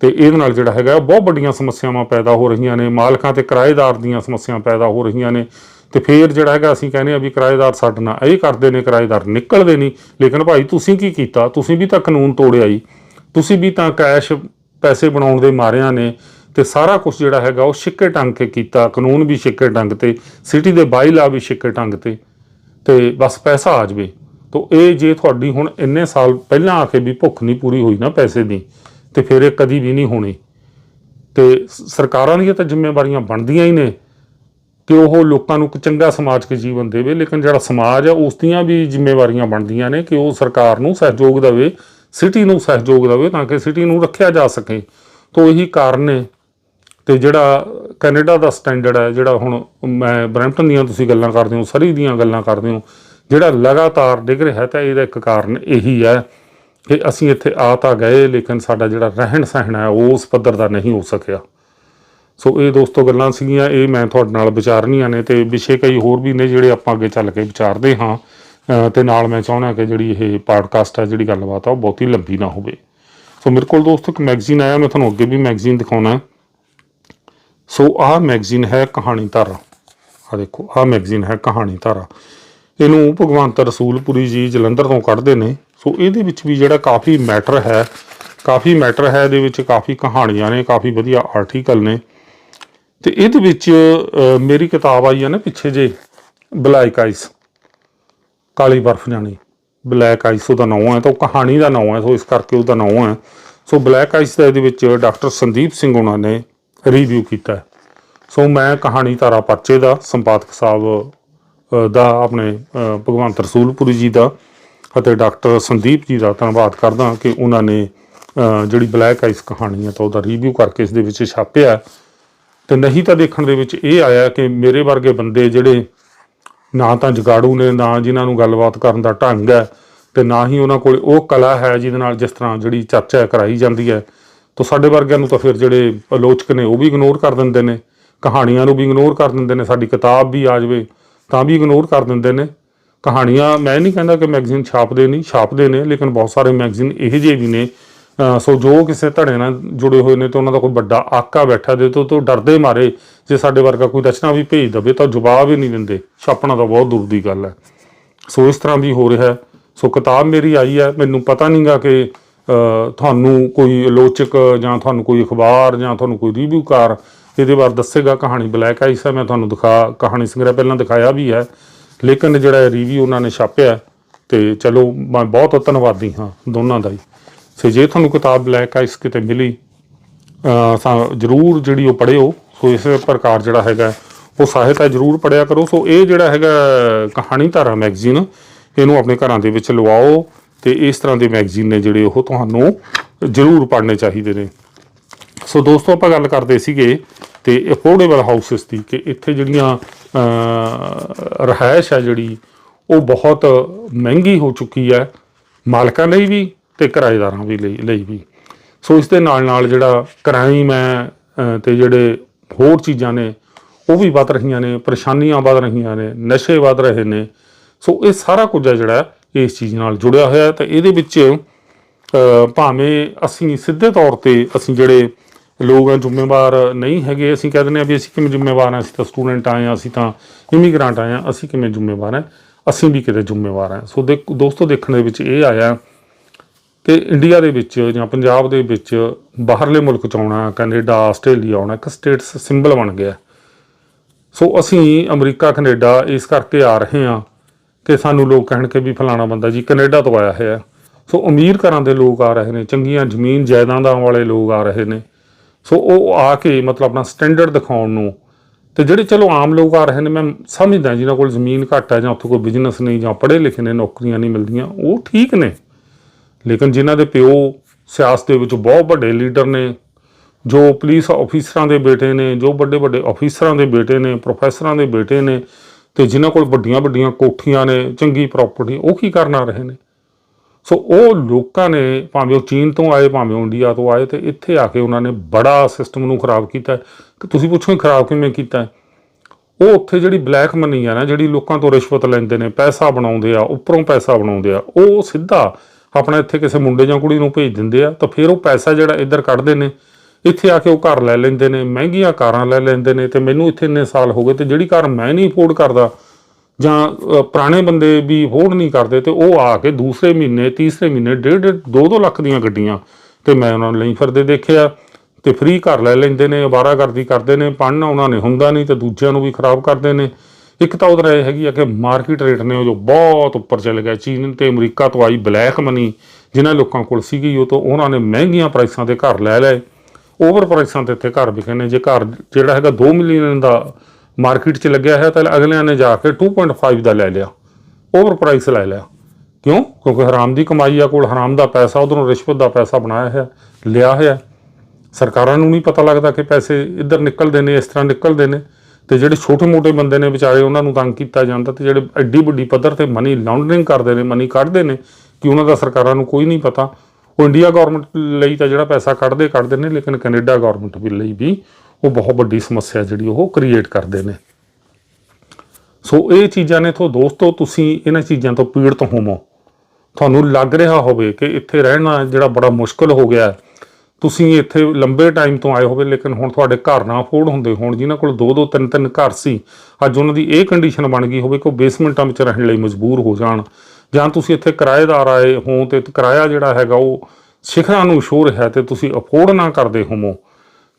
ਤੇ ਇਹਦੇ ਨਾਲ ਜਿਹੜਾ ਹੈਗਾ ਬਹੁਤ ਵੱਡੀਆਂ ਸਮੱਸਿਆਵਾਂ ਪੈਦਾ ਹੋ ਰਹੀਆਂ ਨੇ, ਮਾਲਕਾਂ ਤੇ ਕਿਰਾਏਦਾਰ ਦੀਆਂ ਸਮੱਸਿਆਵਾਂ ਪੈਦਾ ਹੋ ਰਹੀਆਂ ਨੇ ਤੇ ਫੇਰ ਜਿਹੜਾ ਹੈਗਾ ਅਸੀਂ ਕਹਿੰਦੇ ਆ ਵੀ ਕਿਰਾਏਦਾਰ ਸਾਡੇ ਨਾਲ ਇਹ ਕਰਦੇ ਨੇ, ਕਿਰਾਏਦਾਰ ਨਿਕਲਦੇ ਨਹੀਂ। ਲੇਕਿਨ ਭਾਈ ਤੁਸੀਂ ਕੀ ਕੀਤਾ? ਤੁਸੀਂ ਵੀ ਤਾਂ ਕਾਨੂੰਨ ਤੋੜਿਆ ਜੀ। ਤੁਸੀਂ ਵੀ ਤਾਂ ਕੈਸ਼ ਪੈਸੇ ਬਣਾਉਣ ਦੇ ਮਾਰਿਆਂ ਨੇ ਤੇ ਸਾਰਾ ਕੁਝ ਜਿਹੜਾ ਹੈਗਾ ਉਹ ਛਿੱਕੇ ਟੰਗ ਕੇ ਕੀਤਾ, ਕਾਨੂੰਨ ਵੀ ਛਿੱਕੇ ਟੰਗ ਤੇ, ਸਿਟੀ ਦੇ ਬਾਈਲਾ ਵੀ ਛਿੱਕੇ ਟੰਗ ਤੇ। ਤੇ ਬਸ ਪੈਸਾ ਆ ਜਾਵੇ। ਤੋ ਇਹ ਜੇ ਤੁਹਾਡੀ ਹੁਣ ਇੰਨੇ ਸਾਲ ਪਹਿਲਾਂ ਆ ਕੇ ਵੀ ਭੁੱਖ ਨਹੀਂ ਪੂਰੀ ਹੋਈ ਨਾ ਪੈਸੇ ਦੀ ਤੇ ਫਿਰ ਇਹ ਕਦੀ ਵੀ ਨਹੀਂ ਹੋਣੀ। ਤੇ ਸਰਕਾਰਾਂ ਦੀਆਂ ਤਾਂ ਜ਼ਿੰਮੇਵਾਰੀਆਂ ਬਣਦੀਆਂ ਹੀ ਨੇ ਕਿ ਉਹ ਲੋਕਾਂ ਨੂੰ ਇੱਕ ਚੰਗਾ ਸਮਾਜਿਕ ਜੀਵਨ ਦੇਵੇ, ਲੇਕਿਨ ਜਿਹੜਾ ਸਮਾਜ ਹੈ ਉਸ ਦੀਆਂ ਵੀ ਜ਼ਿੰਮੇਵਾਰੀਆਂ ਬਣਦੀਆਂ ਨੇ ਕਿ ਉਹ ਸਰਕਾਰ ਨੂੰ ਸਹਿਯੋਗ ਦੇਵੇ, ਸਿਟੀ ਨੂੰ ਸਹਿਯੋਗ ਦੇਵੇ ਤਾਂ ਕਿ ਸਿਟੀ ਨੂੰ ਰੱਖਿਆ ਜਾ ਸਕੇ। ਤੋਂ ਇਹੀ ਕਾਰਨ ਨੇ। ਤੇ ਜਿਹੜਾ ਕੈਨੇਡਾ ਦਾ ਸਟੈਂਡਰਡ ਹੈ, ਜਿਹੜਾ ਹੁਣ ਮੈਂ ਬਰੈਂਪਟਨ ਦੀਆਂ ਤੁਸੀਂ ਗੱਲਾਂ ਕਰਦੇ ਹੋ, ਸਰੀ ਦੀਆਂ ਗੱਲਾਂ ਕਰਦੇ ਹੋ, ਜਿਹੜਾ ਲਗਾਤਾਰ ਡਿੱਗ ਰਿਹਾ ਤਾਂ ਇਹਦਾ ਇੱਕ ਕਾਰਨ ਇਹੀ ਹੈ ਕਿ ਅਸੀਂ ਇੱਥੇ ਆ ਤਾਂ ਗਏ, ਲੇਕਿਨ ਸਾਡਾ ਜਿਹੜਾ ਰਹਿਣ ਸਹਿਣ ਹੈ, ਉਹ ਉਸ ਪੱਧਰ ਦਾ ਨਹੀਂ ਹੋ ਸਕਿਆ। ਸੋ ਇਹ ਦੋਸਤੋ ਗੱਲਾਂ ਸੀਗੀਆਂ, ਇਹ ਮੈਂ ਤੁਹਾਡੇ ਨਾਲ ਵਿਚਾਰਨੀਆਂ ਨੇ ਤੇ ਵਿਸ਼ੇ ਕਈ ਹੋਰ ਵੀ ਨੇ ਜਿਹੜੇ ਆਪਾਂ ਅੱਗੇ ਚੱਲ ਕੇ ਵਿਚਾਰਦੇ ਹਾਂ। ਅਹ ਤੇ ਨਾਲ ਮੈਂ ਚਾਹੁੰਦਾ ਕਿ ਜਿਹੜੀ ਇਹ ਪਾਡਕਾਸਟ ਹੈ, ਜਿਹੜੀ ਗੱਲਬਾਤ ਆ, ਉਹ ਬਹੁਤੀ ਲੰਬੀ ਨਾ ਹੋਵੇ। ਸੋ ਮੇਰੇ ਕੋਲ ਦੋਸਤੋ ਇੱਕ ਮੈਗਜ਼ੀਨ ਆਇਆ, ਮੈਂ ਤੁਹਾਨੂੰ ਅੱਗੇ ਵੀ ਮੈਗਜ਼ੀਨ ਦਿਖਾਉਣਾ। ਸੋ ਆਹ ਮੈਗਜ਼ੀਨ ਹੈ ਕਹਾਣੀ ਧਾਰਾ। ਆ ਦੇਖੋ, ਆਹ ਮੈਗਜ਼ੀਨ ਹੈ ਕਹਾਣੀ ਧਾਰਾ। ਇਹਨੂੰ ਭਗਵੰਤ ਰਸੂਲਪੁਰੀ ਜੀ ਜਲੰਧਰ ਤੋਂ ਕੱਢਦੇ ਨੇ। ਸੋ ਇਹਦੇ ਵਿੱਚ ਵੀ ਜਿਹੜਾ ਕਾਫੀ ਮੈਟਰ ਹੈ, ਕਾਫੀ ਮੈਟਰ ਹੈ, ਇਹਦੇ ਵਿੱਚ ਕਾਫੀ ਕਹਾਣੀਆਂ ਨੇ, ਕਾਫੀ ਵਧੀਆ ਆਰਟੀਕਲ ਨੇ। ਤੇ ਇਹਦੇ ਵਿੱਚ ਮੇਰੀ ਕਿਤਾਬ ਆਈ ਹੈ ਨਾ ਪਿੱਛੇ ਜੇ ਬਲੈਕ ਆਈਸ ਕਾਲੀ ਬਰਫ਼ ਜਾਣੀ ਬਲੈਕ ਆਈਸ ਉਹਦਾ ਨਾਮ ਹੈ, ਤਾਂ ਉਹ ਕਹਾਣੀ ਦਾ ਨਾਮ ਹੈ, ਸੋ ਇਸ ਕਰਕੇ ਉਹਦਾ ਨਾਮ ਹੈ। ਸੋ ਬਲੈਕ ਆਈਸ ਦਾ ਇਹਦੇ ਵਿੱਚ ਡਾਕਟਰ ਸੰਦੀਪ ਸਿੰਘ ਉਹਨਾਂ ਨੇ ਰਿਵਿਊ ਕੀਤਾ ਸੋ ਮੈਂ ਕਹਾਣੀ ਤਾਰਾ ਪਰਚੇ ਦਾ, ਸੰਪਾਦਕ ਸਾਹਿਬ ਦਾ ਆਪਣੇ ਭਗਵੰਤ ਰਸੂਲਪੁਰੀ ਜੀ ਦਾ ਅਤੇ ਡਾਕਟਰ ਸੰਦੀਪ ਜੀ ਦਾ ਧੰਨਵਾਦ ਕਰਦਾ ਕਿ ਉਹਨਾਂ ਨੇ ਜਿਹੜੀ ਬਲੈਕ ਆਈਸ ਕਹਾਣੀ ਹੈ ਤਾਂ ਉਹਦਾ ਰਿਵਿਊ ਕਰਕੇ ਇਸ ਦੇ ਵਿੱਚ ਛਾਪਿਆ ਹੈ। ਤੇ ਨਹੀਂ ਤਾਂ ਦੇਖਣ ਦੇ ਵਿੱਚ ਇਹ ਆਇਆ ਕਿ ਮੇਰੇ ਵਰਗੇ ਬੰਦੇ ਜਿਹੜੇ ਨਾ ਤਾਂ ਜਗਾੜੂ ਨੇ, ਨਾ ਜਿਨ੍ਹਾਂ ਨੂੰ ਗੱਲਬਾਤ ਕਰਨ ਦਾ ਢੰਗ ਹੈ ਤੇ ਨਾ ਹੀ ਉਹਨਾਂ ਕੋਲ ਉਹ ਕਲਾ ਹੈ ਜਿਹਦੇ ਨਾਲ ਜਿਸ ਤਰ੍ਹਾਂ ਜਿਹੜੀ ਚਰਚਾ ਕਰਾਈ ਜਾਂਦੀ ਹੈ ਤਾਂ ਸਾਡੇ ਵਰਗਿਆਂ ਨੂੰ ਤਾਂ ਫਿਰ ਜਿਹੜੇ ਆਲੋਚਕ ਨੇ ਉਹ ਵੀ ਇਗਨੋਰ ਕਰ ਦਿੰਦੇ ਨੇ, ਕਹਾਣੀਆਂ ਨੂੰ ਵੀ ਇਗਨੋਰ ਕਰ ਦਿੰਦੇ ਨੇ, ਸਾਡੀ ਕਿਤਾਬ ਵੀ ਆ ਜਾਵੇ ਤਾਂ ਵੀ ਇਗਨੋਰ ਕਰ ਦਿੰਦੇ ਨੇ ਕਹਾਣੀਆਂ, ਮੈਂ ਨਹੀਂ ਕਹਿੰਦਾ ਕਿ ਮੈਗਜ਼ੀਨ ਛਾਪਦੇ ਨਹੀਂ, ਛਾਪਦੇ ਨੇ, ਲੇਕਿਨ ਬਹੁਤ ਸਾਰੇ ਮੈਗਜ਼ੀਨ ਇਹੋ ਜਿਹੇ ਵੀ ਨੇ। ਸੋ ਜੋ ਕਿਸੇ ਧੜੇ ਨਾਲ ਜੁੜੇ ਹੋਏ ਨੇ ਤੇ ਉਹਨਾਂ ਦਾ ਕੋਈ ਵੱਡਾ ਆਕਾ ਬੈਠਾ ਦੇ ਤੋਂ ਤੋਂ ਡਰਦੇ ਮਾਰੇ, ਜੇ ਸਾਡੇ ਵਰਗਾ ਕੋਈ ਰਚਨਾ ਵੀ ਭੇਜ ਦਵੇ ਤਾਂ ਜਵਾਬ ਹੀ ਨਹੀਂ ਦਿੰਦੇ। ਛਾਪਣਾ ਤਾਂ ਬਹੁਤ ਦੂਰ ਦੀ ਗੱਲ ਹੈ। ਸੋ ਇਸ ਤਰ੍ਹਾਂ ਵੀ ਹੋ ਰਿਹਾ ਹੈ। ਸੋ ਕਿਤਾਬ ਮੇਰੀ ਆਈ ਹੈ। ਮੈਨੂੰ ਪਤਾ ਨਹੀਂਗਾ ਕਿ ਤੁਹਾਨੂੰ ਕੋਈ ਆਲੋਚਕ ਜਾਂ ਤੁਹਾਨੂੰ ਕੋਈ ਅਖਬਾਰ ਜਾਂ ਤੁਹਾਨੂੰ ਕੋਈ ਰਿਵਿਊਕਾਰ ਇਹਦੇ ਬਾਰੇ ਦੱਸੇਗਾ। ਕਹਾਣੀ ਬਲੈਕ ਆਈਸ ਹੈ। ਮੈਂ ਤੁਹਾਨੂੰ ਦਿਖਾ, ਕਹਾਣੀ ਸੰਗ੍ਰਹਿ ਪਹਿਲਾਂ ਦਿਖਾਇਆ ਵੀ ਹੈ। ਲੇਕਿਨ ਜਿਹੜਾ ਰਿਵਿਊ ਉਹਨਾਂ ਨੇ ਛਾਪਿਆ ਹੈ, ਤੇ ਚਲੋ ਮੈਂ ਬਹੁਤ ਧੰਨਵਾਦੀ ਹਾਂ ਦੋਨਾਂ ਦਾ ਹੀ। ਸੋ ਜੇ ਤੁਹਾਨੂੰ ਕਿਤਾਬ ਬਲੈਕ ਆਈਸ ਕਿਤੇ ਮਿਲੀ ਅਹ ਤਾਂ ਜਰੂਰ ਜਿਹੜੀ ਉਹ ਪੜ੍ਹਿਓ। ਸੋ ਇਸੇ ਪ੍ਰਕਾਰ ਜਿਹੜਾ ਹੈਗਾ ਉਹ ਸਾਹਿਤਾ ਜਰੂਰ ਪੜਿਆ ਕਰੋ। ਸੋ ਇਹ ਜਿਹੜਾ ਹੈਗਾ ਕਹਾਣੀ ਧਾਰਾ ਮੈਗਜ਼ੀਨ ਇਹਨੂੰ ਆਪਣੇ ਘਰਾਂ ਦੇ ਵਿੱਚ ਲਵਾਓ ਤੇ ਇਸ ਤਰ੍ਹਾਂ ਦੇ ਮੈਗਜ਼ੀਨ ਨੇ ਜਿਹੜੇ ਉਹ ਤੁਹਾਨੂੰ ਜਰੂਰ ਪੜ੍ਹਨੇ ਚਾਹੀਦੇ ਨੇ। ਸੋ ਦੋਸਤੋ ਆਪਾਂ ਗੱਲ ਕਰਦੇ ਸੀਗੇ ਤੇ ਅਫੋਰਡੇਬਲ ਹਾਊਸਸ ਦੀ ਕਿ ਇੱਥੇ ਜਿਹੜੀਆਂ ਅਹ, ਰਿਹਾਇਸ਼ ਹੈ ਜਿਹੜੀ ਉਹ ਬਹੁਤ ਮਹਿੰਗੀ ਹੋ ਚੁੱਕੀ ਹੈ ਮਾਲਕਾਂ ਲਈ ਵੀ ਤੇ ਕਿਰਾਏਦਾਰਾਂ ਵੀ ਲਈ ਲਈ ਵੀ। ਸੋ ਇਸ ਦੇ ਨਾਲ ਨਾਲ ਜਿਹੜਾ ਕ੍ਰਾਈਮ ਹੈ ਅਹ, ਤੇ ਜਿਹੜੇ ਹੋਰ ਚੀਜ਼ਾਂ ਨੇ ਉਹ ਵੀ ਵੱਧ ਰਹੀਆਂ ਨੇ ਪਰੇਸ਼ਾਨੀਆਂ ਵੱਧ ਰਹੀਆਂ ਨੇ ਨਸ਼ੇ ਵੱਧ ਰਹੇ ਨੇ। ਸੋ ਇਹ ਸਾਰਾ ਕੁਝ ਹੈ ਜਿਹੜਾ ਇਸ ਚੀਜ਼ ਨਾਲ ਜੁੜਿਆ ਹੋਇਆ ਹੈ ਤੇ ਇਹਦੇ ਵਿੱਚ ਭਾਵੇਂ ਅਸੀਂ ਸਿੱਧੇ ਤੌਰ ਤੇ ਅਸੀਂ ਜਿਹੜੇ ਲੋਕ ਆ ਜ਼ਿੰਮੇਵਾਰ ਨਹੀਂ ਹੈਗੇ। ਅਸੀਂ ਕਹਿ ਦਿੰਦੇ ਆ ਵੀ ਅਸੀਂ ਕਿਵੇਂ ਜ਼ਿੰਮੇਵਾਰ ਆ ਅਸੀਂ ਤਾਂ ਸਟੂਡੈਂਟ ਆਏ ਆ ਅਸੀਂ ਤਾਂ ਇਮੀਗ੍ਰੈਂਟ ਆਏ ਆ ਅਸੀਂ ਕਿਵੇਂ ਜ਼ਿੰਮੇਵਾਰ ਆ ਅਸੀਂ ਵੀ ਕਿਤੇ ਜ਼ਿੰਮੇਵਾਰ ਆ ਸੋ ਦੇ ਦੋਸਤੋ, ਦੇਖਣ ਦੇ ਵਿੱਚ ਇਹ ਆਇਆ ਕਿ ਇੰਡੀਆ ਦੇ ਵਿੱਚ ਜਾਂ ਪੰਜਾਬ ਦੇ ਵਿੱਚ ਬਾਹਰਲੇ ਮੁਲਕ ਚ ਆਉਣਾ, ਕੈਨੇਡਾ, ਆਸਟ੍ਰੇਲੀਆ ਆਉਣਾ ਇੱਕ ਸਟੇਟਸ ਸਿੰਬਲ ਬਣ ਗਿਆ। ਸੋ ਅਸੀਂ ਅਮਰੀਕਾ, ਕੈਨੇਡਾ ਇਸ ਕਰਕੇ ਆ ਰਹੇ ਹਾਂ ਕਿ ਸਾਨੂੰ ਲੋਕ ਕਹਿਣ ਕਿ ਵੀ ਫਲਾਣਾ ਬੰਦਾ ਜੀ ਕੈਨੇਡਾ ਤੋਂ ਆਇਆ ਹੈ ਸੋ ਅਮੀਰ ਘਰਾਂ ਦੇ ਲੋਕ ਆ ਰਹੇ ਨੇ, ਚੰਗੀਆਂ ਜ਼ਮੀਨ, ਜਾਇਦਾਦਾਂ ਵਾਲੇ ਲੋਕ ਆ ਰਹੇ ਨੇ। ਸੋ ਉਹ ਆ ਕੇ ਮਤਲਬ ਆਪਣਾ ਸਟੈਂਡਰਡ ਦਿਖਾਉਣ ਨੂੰ ਤੇ ਜਿਹੜੇ ਚਲੋ ਆਮ ਲੋਕ ਆ ਰਹੇ ਨੇ, ਮੈਂ ਸਮਝਦਾ ਜਿਨ੍ਹਾਂ ਕੋਲ ਜ਼ਮੀਨ ਘੱਟ ਹੈ ਜਾਂ ਉੱਥੇ ਕੋਈ ਬਿਜ਼ਨਸ ਨਹੀਂ ਜਾਂ ਪੜ੍ਹੇ ਲਿਖੇ ਨੇ, ਨੌਕਰੀਆਂ ਨਹੀਂ ਮਿਲਦੀਆਂ, ਉਹ ਠੀਕ ਨੇ। ਲੇਕਿਨ ਜਿਨ੍ਹਾਂ ਦੇ ਪਿਓ ਸਿਆਸਤ ਦੇ ਵਿੱਚ ਬਹੁਤ ਵੱਡੇ ਲੀਡਰ ਨੇ, ਜੋ ਪੁਲਿਸ ਅਫੀਸਰਾਂ ਦੇ ਬੇਟੇ ਨੇ, ਜੋ ਵੱਡੇ ਵੱਡੇ ਅਫੀਸਰਾਂ ਦੇ ਬੇਟੇ ਨੇ ਪ੍ਰੋਫੈਸਰਾਂ ਦੇ ਬੇਟੇ ਨੇ ਤੇ ਜਿਨ੍ਹਾਂ ਕੋਲ ਵੱਡੀਆਂ ਵੱਡੀਆਂ ਕੋਠੀਆਂ ਨੇ, ਚੰਗੀ ਪ੍ਰਾਪਰਟੀ ਉਹ ਕੀ ਕਰਨ ਆ ਰਹੇ ਨੇ? ਸੋ ਉਹ ਲੋਕਾਂ ਨੇ ਭਾਵੇਂ ਉਹ ਚੀਨ ਤੋਂ ਆਏ, ਭਾਵੇਂ ਉਹ ਇੰਡੀਆ ਤੋਂ ਆਏ ਤੇ ਇੱਥੇ ਆ ਕੇ ਉਹਨਾਂ ਨੇ ਬੜਾ ਸਿਸਟਮ ਨੂੰ ਖਰਾਬ ਕੀਤਾ ਹੈ। ਕਿ ਤੁਸੀਂ ਪੁੱਛੋਗੇ ਖਰਾਬ ਕਿਵੇਂ ਕੀਤਾ ਉਹ ਉੱਥੇ ਜਿਹੜੀ ਬਲੈਕ ਮਨੀ ਆ ਨਾ, ਜਿਹੜੀ ਲੋਕਾਂ ਤੋਂ ਰਿਸ਼ਵਤ ਲੈਂਦੇ ਨੇ, ਪੈਸਾ ਬਣਾਉਂਦੇ ਆ, ਉੱਪਰੋਂ ਪੈਸਾ ਬਣਾਉਂਦੇ ਆ, ਉਹ ਸਿੱਧਾ ਆਪਣਾ ਇੱਥੇ ਕਿਸੇ ਮੁੰਡੇ ਜਾਂ ਕੁੜੀ ਨੂੰ ਭੇਜ ਦਿੰਦੇ ਆ, ਤਾਂ ਫਿਰ ਉਹ ਪੈਸਾ ਜਿਹੜਾ ਇੱਧਰ ਕੱਢਦੇ ਨੇ, ਇੱਥੇ ਆ ਕੇ ਉਹ ਘਰ ਲੈ ਲੈਂਦੇ ਨੇ, ਮਹਿੰਗੀਆਂ ਕਾਰਾਂ ਲੈ ਲੈਂਦੇ ਨੇ ਤੇ ਮੈਨੂੰ ਇੱਥੇ ਇੰਨੇ ਸਾਲ ਹੋ ਗਏ ਤੇ ਜਿਹੜੀ ਕਾਰ ਮੈਂ ਨਹੀਂ ਅਫੋਰਡ ਕਰਦਾ ਜਾਂ ਪੁਰਾਣੇ ਬੰਦੇ ਵੀ ਅਫੋਰਡ ਨਹੀਂ ਕਰਦੇ ਤੇ ਉਹ ਆ ਕੇ ਦੂਸਰੇ ਮਹੀਨੇ, ਤੀਸਰੇ ਮਹੀਨੇ ਡੇਢ ਡੇਢ 2-2 ਲੱਖ ਦੀਆਂ ਗੱਡੀਆਂ ਤੇ ਮੈਂ ਉਹਨਾਂ ਨੂੰ ਲਈ ਫਿਰਦੇ ਦੇਖਿਆ ਤੇ ਫ੍ਰੀ ਘਰ ਲੈ ਲੈਂਦੇ ਨੇ ਅਵਾਰਾਗਰਦੀ ਕਰਦੇ ਨੇ ਪੜ੍ਹਨਾ ਉਹਨਾਂ ਨੇ ਹੁੰਦਾ ਨਹੀਂ ਤੇ ਦੂਜਿਆਂ ਨੂੰ ਵੀ ਖਰਾਬ ਕਰਦੇ ਨੇ। ਇੱਕ ਤਾਂ ਉਹਦਾ ਇਹ ਹੈਗੀ ਆ ਕਿ ਮਾਰਕੀਟ ਰੇਟ ਨੇ ਉਹ ਜੋ ਬਹੁਤ ਉੱਪਰ ਚਲੇ ਗਿਆ ਚੀਨ ਤੇ ਅਮਰੀਕਾ ਤੋਂ ਆਈ ਬਲੈਕ ਮਨੀ ਜਿਨ੍ਹਾਂ ਲੋਕਾਂ ਕੋਲ ਸੀਗੀ ਉਹ ਤੋਂ ਉਹਨਾਂ ਨੇ ਮਹਿੰਗੀਆਂ ਪ੍ਰਾਈਸਾਂ ਤੇ ਘਰ ਲੈ ਲਏ। ਓਵਰ ਪ੍ਰਾਈਸਾਂ ਤੇ ਇੱਥੇ ਘਰ ਵਿਕੇ ਨੇ, ਜੇ ਘਰ ਜਿਹੜਾ ਹੈਗਾ 2 ਮਿਲੀਅਨ ਦਾ ਮਾਰਕੀਟ 'ਚ ਲੱਗਿਆ ਹੈ ਤਾਂ ਅਗਲਿਆਂ ਨੇ ਜਾ ਕੇ 2.5 ਦਾ ਲੈ ਲਿਆ। ਓਵਰ ਪ੍ਰਾਈਸ ਲੈ ਲਿਆ। ਕਿਉਂ? ਕਿਉਂਕਿ ਹਰਾਮ ਦੀ ਕਮਾਈ ਆ, ਕੋਲ ਹਰਾਮ ਦਾ ਪੈਸਾ, ਉਧਰੋਂ ਰਿਸ਼ਵਤ ਦਾ ਪੈਸਾ ਬਣਾਇਆ ਹੈ ਲਿਆ ਹੋਇਆ। ਸਰਕਾਰਾਂ ਨੂੰ ਨਹੀਂ ਪਤਾ ਲੱਗਦਾ ਕਿ ਪੈਸੇ ਇੱਧਰ ਨਿਕਲਦੇ ਨੇ, ਇਸ ਤਰ੍ਹਾਂ ਨਿਕਲਦੇ ਨੇ। ਤੇ ਜਿਹੜੇ ਛੋਟੇ-ਮੋਟੇ ਬੰਦੇ ਨੇ ਵਿਚਾਰੇ, ਉਹਨਾਂ ਨੂੰ ਤੰਗ ਕੀਤਾ ਜਾਂਦਾ ਤੇ ਜਿਹੜੇ ਐਡੀ ਵੱਡੀ ਪੱਧਰ ਤੇ ਮਨੀ ਲਾਂਡਰਿੰਗ ਕਰਦੇ ਨੇ ਮਨੀ ਕੱਢਦੇ ਨੇ, ਕਿ ਉਹਨਾਂ ਦਾ ਸਰਕਾਰਾਂ ਨੂੰ ਕੋਈ ਨਹੀਂ ਪਤਾ। ਉਹ ਇੰਡੀਆ ਗਵਰਨਮੈਂਟ ਲਈ ਤਾਂ ਜਿਹੜਾ ਪੈਸਾ ਕੱਢਦੇ ਕੱਢਦੇ ਨੇ, ਲੇਕਿਨ ਕੈਨੇਡਾ ਗਵਰਨਮੈਂਟ ਵੀ ਲਈ ਵੀ ਉਹ ਬਹੁਤ ਵੱਡੀ ਸਮੱਸਿਆ ਜਿਹੜੀ ਉਹ ਕ੍ਰੀਏਟ ਕਰਦੇ ਨੇ। ਸੋ ਇਹ ਚੀਜ਼ਾਂ ਨੇ ਤੋਂ ਦੋਸਤੋ ਤੁਸੀਂ ਇਹਨਾਂ ਚੀਜ਼ਾਂ ਤੋਂ ਪੀੜਤ ਹੋਵੋ। ਤੁਹਾਨੂੰ ਲੱਗ ਰਿਹਾ ਹੋਵੇ ਕਿ ਇੱਥੇ ਰਹਿਣਾ ਜਿਹੜਾ ਬੜਾ ਮੁਸ਼ਕਲ ਹੋ ਗਿਆ ਤੁਸੀਂ ਇੱਥੇ ਲੰਬੇ ਟਾਈਮ ਤੋਂ ਆਏ ਹੋਵੇ, ਲੇਕਿਨ ਹੁਣ ਤੁਹਾਡੇ ਘਰ ਨਾ ਅਫੋਰਡ ਹੁੰਦੇ ਹੋਣ, ਜਿਨ੍ਹਾਂ ਕੋਲ ਦੋ ਦੋ ਤਿੰਨ ਤਿੰਨ ਘਰ ਸੀ, ਅੱਜ ਉਹਨਾਂ ਦੀ ਇਹ ਕੰਡੀਸ਼ਨ ਬਣ ਗਈ ਹੋਵੇ ਕਿ ਉਹ ਬੇਸਮੈਂਟਾਂ ਵਿੱਚ ਰਹਿਣ ਲਈ ਮਜਬੂਰ ਹੋ ਜਾਣ। ਜਾਂ ਤੁਸੀਂ ਇੱਥੇ ਕਿਰਾਏਦਾਰ ਆਏ ਹੋ ਤੇ ਕਿਰਾਇਆ ਜਿਹੜਾ ਹੈਗਾ ਉਹ ਸਿਖਰਾਂ ਨੂੰ ਸ਼ੋਰ ਰਿਹਾ ਤੇ ਤੁਸੀਂ ਅਫੋਰਡ ਨਾ ਕਰਦੇ ਹੋਵੋ।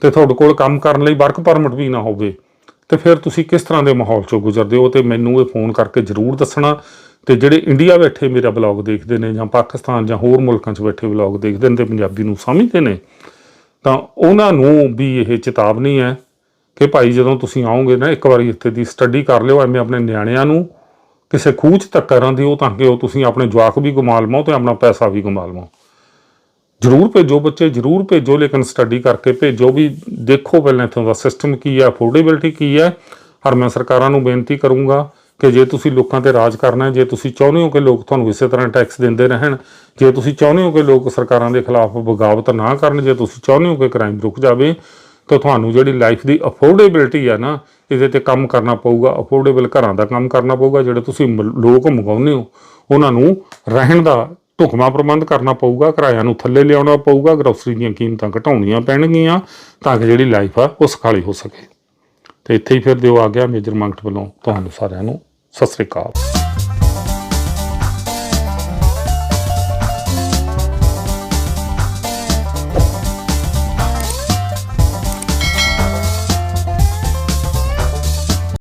ਤੇ ਤੁਹਾਡੇ ਕੋਲ ਕੰਮ ਕਰਨ ਲਈ ਵਰਕ ਪਰਮਿਟ ਵੀ ਨਾ ਹੋਵੇ, ਤੇ ਫਿਰ ਤੁਸੀਂ ਕਿਸ ਤਰ੍ਹਾਂ ਦੇ ਮਾਹੌਲ ਚੋਂ ਗੁਜ਼ਰਦੇ ਹੋ? ਤੇ ਮੈਨੂੰ ਇਹ ਫੋਨ ਕਰਕੇ ਜਰੂਰ ਦੱਸਣਾ। ਤੇ ਜਿਹੜੇ ਇੰਡੀਆ ਬੈਠੇ ਮੇਰਾ ਬਲੌਗ ਦੇਖਦੇ ਨੇ ਜਾਂ ਪਾਕਿਸਤਾਨ ਜਾਂ ਹੋਰ ਮੁਲਕਾਂ 'ਚ ਬੈਠੇ ਬਲੌਗ ਦੇਖਦੇ ਨੇ ਤੇ ਪੰਜਾਬੀ ਨੂੰ ਸਮਝਦੇ ਨੇ, ਤਾਂ ਉਹਨਾਂ ਨੂੰ ਵੀ ਇਹ ਚੇਤਾਵਨੀ ਹੈ ਕਿ ਭਾਈ ਜਦੋਂ ਤੁਸੀਂ ਆਓਗੇ ਨਾ, ਇੱਕ ਵਾਰੀ ਇੱਥੇ ਦੀ ਸਟੱਡੀ ਕਰ ਲਿਓ, ਐਵੇਂ ਆਪਣੇ ਨਿਆਣਿਆਂ ਨੂੰ, ਕਿਸੇ ਖੂਚ ਤੱਕ ਕਰਨ ਦਿਓ ਤਾਂ ਕਿ ਉਹ ਤੁਸੀਂ ਆਪਣੇ ਜਵਾਕ ਵੀ ਗਮਾ ਲਵੋ ਤੇ ਆਪਣਾ ਪੈਸਾ ਵੀ ਗਮਾ ਲਵੋ ਜ਼ਰੂਰ ਭੇਜੋ ਬੱਚੇ, ਜ਼ਰੂਰ ਭੇਜੋ, ਲੇਕਿਨ ਸਟੱਡੀ ਕਰਕੇ ਭੇਜੋ ਵੀ ਦੇਖੋ ਪਹਿਲਾਂ ਇੱਥੋਂ ਦਾ ਸਿਸਟਮ ਕੀ ਹੈ ਅਫੋਰਡੇਬਿਲਟੀ ਕੀ ਹੈ। ਹਰ ਮੈਂ ਸਰਕਾਰਾਂ ਨੂੰ ਬੇਨਤੀ ਕਰੂੰਗਾ ਕਿ ਜੇ ਤੁਸੀਂ ਲੋਕਾਂ ਤੇ ਰਾਜ ਕਰਨਾ ਜੇ ਤੁਸੀਂ ਚਾਹੁੰਦੇ ਹੋ ਕਿ ਲੋਕ ਤੁਹਾਨੂੰ ਇਸੇ ਤਰ੍ਹਾਂ ਟੈਕਸ ਦਿੰਦੇ ਰਹਿਣ, ਜੇ ਤੁਸੀਂ ਚਾਹੁੰਦੇ ਹੋ ਕਿ ਲੋਕ ਸਰਕਾਰਾਂ ਦੇ ਖਿਲਾਫ ਬਗਾਵਤ ਨਾ ਕਰਨ, ਜੇ ਤੁਸੀਂ ਚਾਹੁੰਦੇ ਹੋ ਕਿ ਕ੍ਰਾਈਮ ਰੁਕ ਜਾਵੇ, ਤਾਂ ਤੁਹਾਨੂੰ ਜਿਹੜੀ ਲਾਈਫ ਦੀ ਅਫੋਰਡੇਬਿਲਟੀ ਹੈ ਨਾ, ਇਹਦੇ ਤੇ ਕੰਮ ਕਰਨਾ ਪਊਗਾ ਅਫੋਰਡੇਬਲ ਘਰਾਂ ਦਾ ਕੰਮ ਕਰਨਾ ਪਊਗਾ, ਜਿਹੜੇ ਤੁਸੀਂ ਮ- ਲੋਕ ਮੰਗਾਉਂਦੇ ਹੋ, ਉਹਨਾਂ ਨੂੰ ਰਹਿਣ ਦਾ ਢੁਕਵਾਂ ਪ੍ਰਬੰਧ ਕਰਨਾ ਪਊਗਾ, ਕਿਰਾਇਆ ਨੂੰ ਥੱਲੇ ਲਿਆਉਣਾ ਪਊਗਾ ਗਰੋਸਰੀ ਦੀਆਂ ਕੀਮਤਾਂ ਘਟਾਉਣੀਆਂ ਪੈਣਗੀਆਂ ਤਾਂ ਕਿ ਜਿਹੜੀ ਲਾਈਫ ਆ ਉਹ ਸੁਖਾਲੀ ਹੋ ਸਕੇ। ਤੇ ਇੱਥੇ ਹੀ ਫਿਰ ਦਿਓ ਆ ਗਿਆ ਮੇਜਰ ਮੰਗਟ ਵੱਲੋਂ ਤੁਹਾਨੂੰ ਸਾਰਿਆਂ ਨੂੰ। ਸਤਿ ਸ੍ਰੀ ਅਕਾਲ।